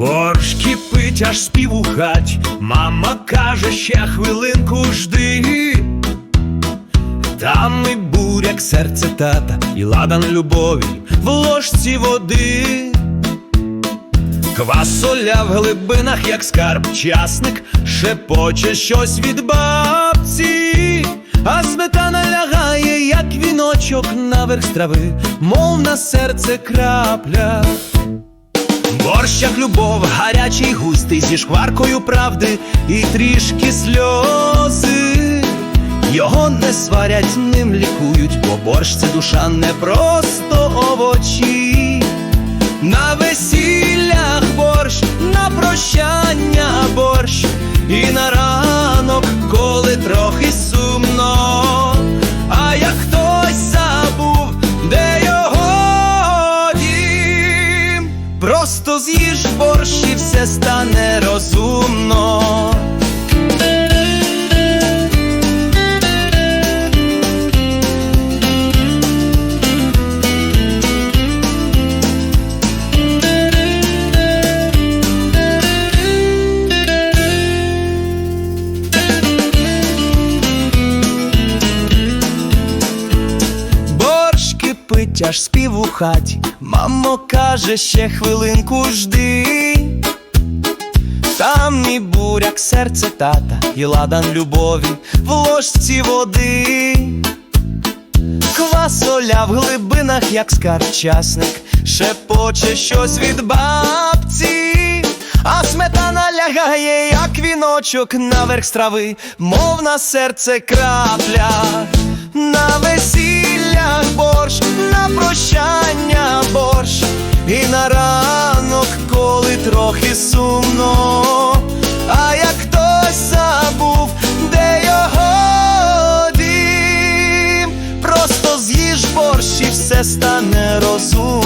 Борщ кипить, аж спів у хаті. Мама каже, ще хвилинку жди. Там і буряк, серце тата, і ладан любові в ложці води. Квасоля в глибинах, як скарб, часник, шепоче щось від бабці, а сметана лягає, як віночок наверх з трави, мов на серце крапля. Борщ любов, гарячий, густий, зі шкваркою правди і трішки сльози. Його не сварять, ним лікують, бо борщ це душа не просто овочі. На весіллях борщ, на прощання борщ, і на ранок, просто з'їж борщ і все стане розумно. Борщ кипить, аж спів у хаті. Мамо каже, ще хвилинку жди. Там і буряк, серце тата, і ладан любові в ложці води. Квасоля в глибинах, як скарчасник, шепоче щось від бабці, а сметана лягає, як віночок наверх з трави, мов на серце крапля, на весіллях трохи сумно, а як хтось забув, де його дім, просто з'їж борщ і все стане розумно.